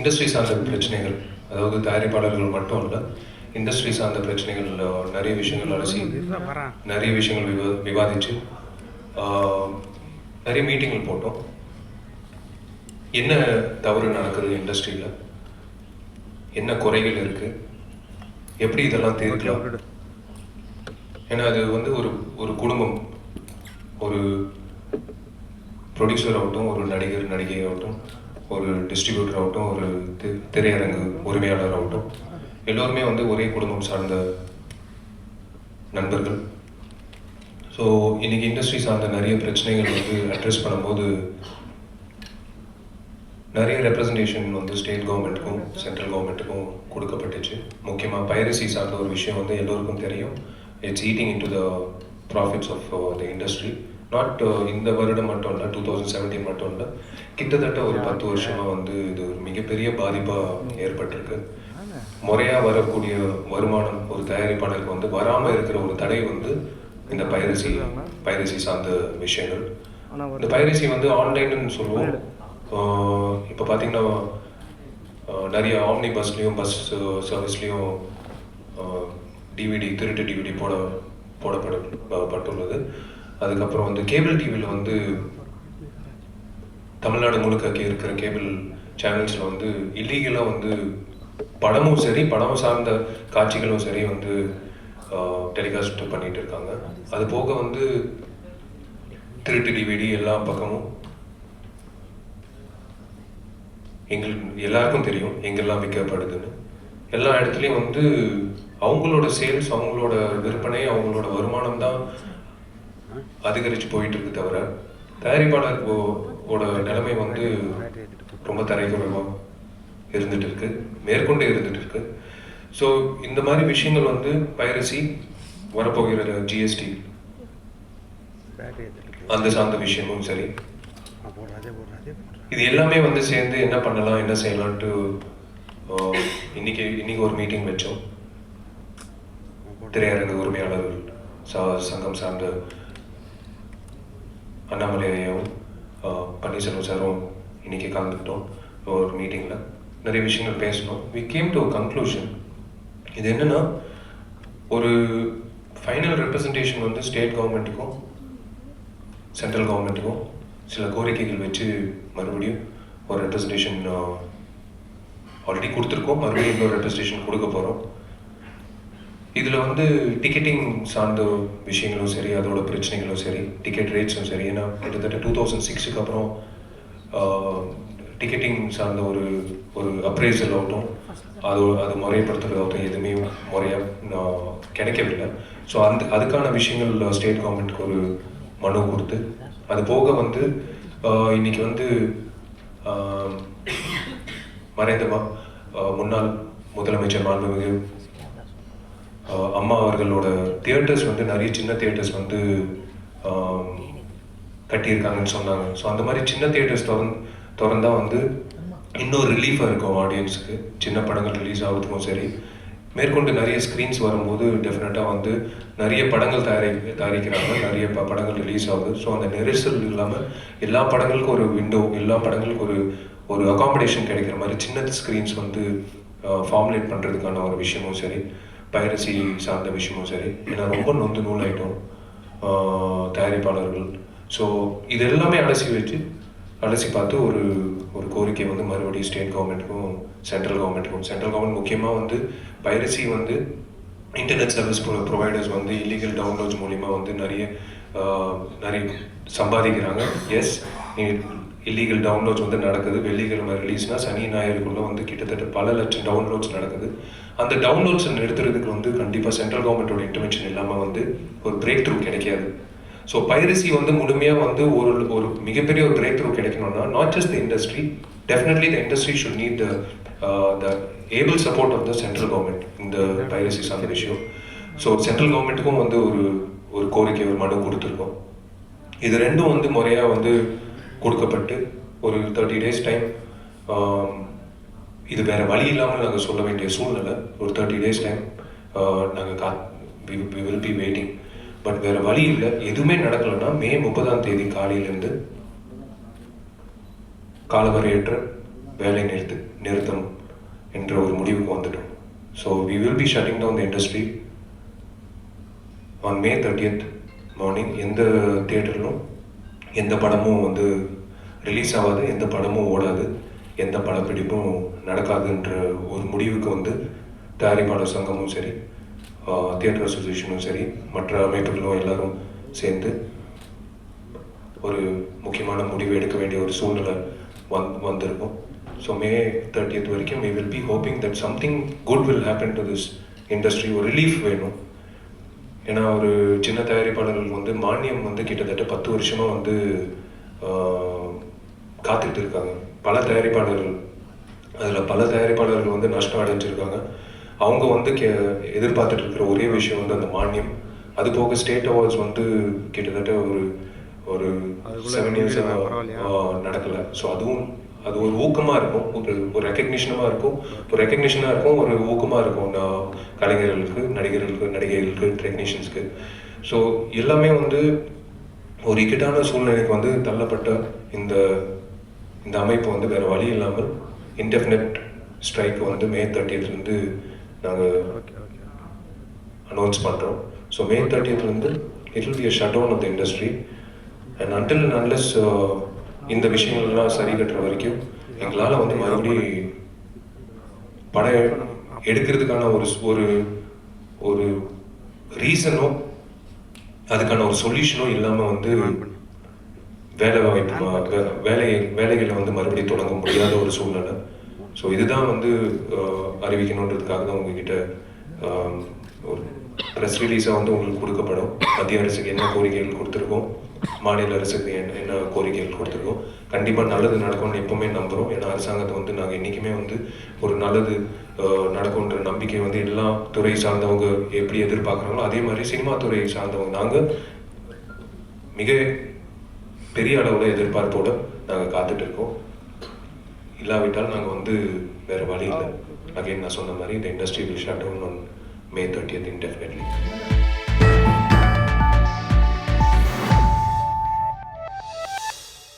Industry சார்ந்த பிரச்சனைகள் அதாவது தயாரிப்பாளர்கள் மட்டும் இல்லை இண்டஸ்ட்ரி சார்ந்த பிரச்சனைகள் நிறைய விஷயங்கள் அலசி நிறைய விஷயங்கள் விவா விவாதிச்சு நிறைய மீட்டிங்கள் போட்டோம். என்ன தவறு நடக்குது இண்டஸ்ட்ரியில் என்ன குறைகள் இருக்கு? எப்படி இதெல்லாம் தீர்க்கலாம்? ஏன்னா அது வந்து ஒரு ஒரு குடும்பம் ஒரு ப்ரொடியூசர் ஆகட்டும் ஒரு நடிகர் நடிகை ஆகட்டும் ஒரு டிஸ்ட்ரிபியூட்டர் ஆகட்டும் ஒரு தி- திரையரங்கு உரிமையாளர் ஆகட்டும் எல்லோருமே வந்து ஒரே குடும்பம் சார்ந்த நண்பர்கள். ஸோ இன்னைக்கு இண்டஸ்ட்ரி சார்ந்த நிறைய பிரச்சனைகள் வந்து அட்ரஸ் பண்ணும்போது நிறைய ரெப்ரசன்டேஷன் வந்து ஸ்டேட் கவர்மெண்ட்டுக்கும் சென்ட்ரல் கவர்மெண்ட்டுக்கும் கொடுக்கப்பட்டுச்சு. முக்கியமாக பைரசி சார்ந்த ஒரு விஷயம் வந்து எல்லோருக்கும் தெரியும். It's eating into the profits of the industry not இந்த வருடம் மட்டும் இல்லை டூ தௌசண்ட் செவன்டீன் மட்டும் இல்லை கிட்டத்தட்ட ஒரு பத்து வருஷமாக வந்து இது ஒரு மிகப்பெரிய பாதிப்பாக ஏற்பட்டிருக்கு. முறையாக வரக்கூடிய வருமானம் ஒரு தயாரிப்பாளருக்கு வந்து வராமல் இருக்கிற ஒரு தடை வந்து இந்த பைரசி பைரசி சார்ந்த விஷயங்கள். இந்த பைரசி வந்து ஆன்லைன்னு சொல்லுவோம். இப்போ பார்த்தீங்கன்னா நிறைய ஆம்னி பஸ்லேயும் பஸ் சர்வீஸ்லேயும் டிவிடி திருட்டு டிவிடி போட போடப்பட பட்டுள்ளது. அதுக்கப்புறம் வந்து கேபிள் டிவியில் வந்து தமிழ்நாடு முழுக்க இருக்கிற கேபிள் சேனல்ஸில் வந்து இல்லீகலாக வந்து படமும் சரி படம் சார்ந்த காட்சிகளும் சரி வந்து டெலிகாஸ்ட் பண்ணிட்டு இருக்காங்க. அது போக வந்து திருட்டு டிவிடி எல்லா பக்கமும் எங்களுக்கு எல்லாருக்கும் தெரியும் எங்கெல்லாம் விற்கப்படுதுன்னு. எல்லா இடத்துலையும் வந்து அவங்களோட சேல்ஸ் அவங்களோட விற்பனை அவங்களோட வருமானம் தான் அதிகரிச்சு போயிட்டு இருக்கு தவிர தயாரிப்பாளர் ஓட நிலைமை வந்து ரொம்ப தரைக்குறைவாக இருந்துட்டு இருக்கு மேற்கொண்டு இருந்துட்டு இருக்கு ஸோ இந்த மாதிரி விஷயங்கள் வந்து பைரசி வரப்போகிற ஜிஎஸ்டி அந்த சார்ந்த விஷயமும் சரி. இது எல்லாமே வந்து சேர்ந்து என்ன பண்ணலாம் என்ன செய்யலான்ட்டு இன்னைக்கு இன்னைக்கு ஒரு மீட்டிங் வச்சோம். திரையரங்கு உரிமையாளர்கள் சங்கம் சார்ந்த அண்ணாமலையும் பன்னீர்செல்வம் சாரும் இன்னைக்கு கலந்துக்கிட்டோம் ஒரு மீட்டிங்கில் நிறைய விஷயங்கள் பேசணும் வி கேம் டு கன்க்ளூஷன் இது என்னென்னா ஒரு ஃபைனல் ரெப்ரசன்டேஷன் வந்து ஸ்டேட் கவர்மெண்ட்டுக்கும் சென்ட்ரல் கவர்மெண்ட்டுக்கும் சில கோரிக்கைகள் வச்சு மறுபடியும் ஒரு ரெப்ரசன்டேஷன் ஆல்ரெடி கொடுத்துருக்கோம். மறுபடியும் இன்னொரு ரெப்ரசன்டேஷன் கொடுக்க போகிறோம் இதில் வந்து டிக்கெட்டிங் சார்ந்த விஷயங்களும் சரி அதோட பிரச்சனைகளும் சரி டிக்கெட் ரேட்ஸும் சரி. ஏன்னா கிட்டத்தட்ட டூ தௌசண்ட் சிக்ஸுக்கு அப்புறம் டிக்கெட்டிங் சார்ந்த ஒரு ஒரு அப்ரைசல் ஆகட்டும் அது அது முறைப்படுத்துறதாகட்டும் எதுவுமே முறையாக நான் கிடைக்கவில்லை. ஸோ அந்த அதுக்கான விஷயங்கள் ஸ்டேட் கவர்மெண்ட்க்கு ஒரு மனு கொடுத்து அது போக வந்து இன்னைக்கு வந்து ஆஹ், முன்னாள் முதலமைச்சர் மாண்புமிகு அம்மா அவர்களோட தியேட்டர்ஸ் வந்து நிறைய சின்ன தியேட்டர்ஸ் வந்து கட்டியிருக்காங்கன்னு சொன்னாங்க. ஸோ அந்த மாதிரி சின்ன தியேட்டர்ஸ் திறந் திறந்தால் வந்து இன்னும் ரிலீஃபாக இருக்கும் ஆடியன்ஸுக்கு சின்ன படங்கள் ரிலீஸ் ஆகுறதுக்கும் சரி. மேற்கொண்டு நிறைய ஸ்க்ரீன்ஸ் வரும்போது டெஃபினட்டாக வந்து நிறைய படங்கள் தயாரி தயாரிக்கிறாங்க. நிறைய ப படங்கள் ரிலீஸ் ஆகுது. ஸோ அந்த நெரிசல் இல்லாமல் எல்லா படங்களுக்கும் ஒரு விண்டோ எல்லா படங்களுக்கும் ஒரு ஒரு அகாமடேஷன் கிடைக்கிற மாதிரி சின்ன ஸ்க்ரீன்ஸ் வந்து ஃபார்முலேட் பண்ணுறதுக்கான ஒரு விஷயமும் சரி. பைரசி சார்ந்த விஷயமும் சரி ஏன்னா ரொம்ப நொந்து நூலாயிட்டோம் தயாரிப்பாளர்கள். ஸோ இது எல்லாமே அலசி வச்சு அலசி பார்த்து ஒரு ஒரு கோரிக்கை வந்து மறுபடியும் ஸ்டேட் கவர்மெண்ட்டுக்கும் சென்ட்ரல் கவர்மெண்ட்டுக்கும் சென்ட்ரல் கவர்மெண்ட் முக்கியமாக வந்து பைரசி வந்து இன்டர்நெட் சர்வீஸ் ப்ரொவைடர்ஸ் வந்து இல்லீகல் டவுன்லோட்ஸ் மூலிமா வந்து நிறைய நிறைய சம்பாதிக்கிறாங்க. எஸ் இல்லீகல் டவுன்லோட்ஸ் வந்து நடக்குது. வெள்ளிக்கிழமை ரிலீஸ்னால் சனி ஞாயிறுக்குள்ளே வந்து கிட்டத்தட்ட பல லட்சம் டவுன்லோட்ஸ் நடக்குது. அந்த டவுன்லோட்ஸ் நிறுத்துறதுக்கு வந்து கண்டிப்பாக சென்ட்ரல் கவர்மெண்ட்டோட இன்டர்வென்ஷன் இல்லாமல் வந்து ஒரு பிரேக் த்ரூ கிடைக்காது. ஸோ பைரசி வந்து முழுமையாக வந்து ஒரு ஒரு மிகப்பெரிய ஒரு பிரேக் த்ரூ கிடைக்கணும்னா not just the industry definitely the industry should need the the able support of the central government இந்த பைரசி சார்ந்த விஷயம் ஸோ சென்ட்ரல் கவர்மெண்ட்டுக்கும் வந்து ஒரு ஒரு கோரிக்கை ஒரு மனு கொடுத்துருக்கோம். இது ரெண்டும் வந்து முறையாக வந்து கொடுக்கப்பட்டு ஒரு தேர்ட்டி டேஸ் டைம் இது வேற வழி இல்லாமல் நாங்கள் சொல்ல வேண்டிய சூழ்நிலை. ஒரு தேர்ட்டி டேஸ் டைம் நாங்கள் கா we will be waiting but வேற வழி இல்லை. எதுவுமே நடக்கலைன்னா மே முப்பதாம் தேதி காலையிலேருந்து காலவரையற்ற வேலை நிறுத்து நிறுத்தம் என்ற ஒரு முடிவுக்கு வந்துட்டோம். So we will be shutting down the industry on May thirtieth morning எந்த தியேட்டரிலும் எந்த படமும் வந்து ரிலீஸ் ஆகாது எந்த படமும் ஓடாது எந்த படப்பிடிப்பும் நடக்காதுன்ற ஒரு முடிவுக்கு வந்து தயாரிப்பாளர் சங்கமும் சரி தியேட்டர் அசோசியேஷனும் சரி மற்ற அமைப்புகளும் எல்லாரும் சேர்ந்து ஒரு முக்கியமான முடிவு எடுக்க வேண்டிய ஒரு சூழ்நிலை வந் வந்திருக்கும். ஸோ மே தேர்ட்டியத் வரைக்கும் we will be hoping that something good will happen to this industry ஒரு ரிலீஃப் வேணும். ஏன்னா ஒரு சின்ன தயாரிப்பாளர்கள் வந்து மானியம் வந்து கிட்டத்தட்ட பத்து வருஷமாக வந்து காத்துக்கிட்டு இருக்காங்க. பல தயாரிப்பாளர்கள் அதில் பல தயாரிப்பாளர்கள் வந்து நஷ்டம் அடைஞ்சிருக்காங்க. அவங்க வந்து கே எதிர்பார்த்துட்டு இருக்கிற ஒரே விஷயம் வந்து அந்த மானியம். அது போக ஸ்டேட் அவார்ட்ஸ் வந்து கிட்டத்தட்ட ஒரு ஒரு செவன் இயர்ஸ் பரவாயில்லையா? நடக்கல. ஸோ அதுவும் அது ஒரு ஊக்கமாக இருக்கும். ஒரு ஒரு ரெக்கக்னிஷனாக இருக்கும். ஒரு ரெக்கக்னிஷனாக இருக்கும் ஒரு ஊக்கமாக இருக்கும். நான் கலைஞர்களுக்கு நடிகர்களுக்கு நடிகைகளுக்கு டெக்னீஷியன்ஸ்க்கு ஸோ எல்லாமே வந்து ஒரு இக்கட்டான சூழ்நிலைக்கு வந்து தள்ளப்பட்ட இந்த இந்த அமைப்பு வந்து வேற வழி இல்லாமல் இன்டெஃபினட் ஸ்ட்ரைக் வந்து மே தேர்ட்டியத்துலேருந்து நாங்கள் அனௌன்ஸ் பண்ணுறோம் so May தேர்ட்டியத்துலேருந்து it will be a shut down of the industry and until unless இந்த விஷயங்கள்லாம் சரி கட்டுற வரைக்கும் எங்களால் வந்து மறுபடி படம் எடுக்கிறதுக்கான ஒரு ஒரு ஒரு ரீசனோ அதுக்கான ஒரு சொல்யூஷனோ இல்லாமல் வந்து வேலை வாய்ப்பு வேலை வேலைகளை வந்து மறுபடியும் தொடங்க முடியாத ஒரு சூழ்நிலை. ஸோ இதுதான் வந்து அறிவிக்கணுன்றதுக்காக தான் உங்ககிட்ட ஒரு ப்ரெஸ் ரிலீஸாக வந்து உங்களுக்கு கொடுக்கப்படும். மத்திய அரசுக்கு என்ன கோரிக்கைகள் கொடுத்துருக்கோம்? மாநில அரசுக்கு என்ன என்ன கோரிக்கைகள் கொடுத்துருக்கோம் கண்டிப்பாக நல்லது நடக்கும்னு எப்பவுமே நம்புகிறோம் ஏன்னா அரசாங்கத்தை வந்து நாங்கள் என்றைக்குமே வந்து ஒரு நல்லது நடக்கும்ன்ற நம்பிக்கை வந்து எல்லா துறை சார்ந்தவங்க எப்படி எதிர்பார்க்குறாங்களோ அதே மாதிரி சினிமா துறை சார்ந்தவங்க நாங்கள் மிக பெரிய அளவில் எதிர்பார்ப்போடு நாங்கள் காத்துட்டு இருக்கோம். இல்லாவிட்டால் நாங்கள் வந்து வேறு வழி இல்லை. அகைன் நான் சொன்ன மாதிரி இந்த industry will shut down on May thirtieth indefinitely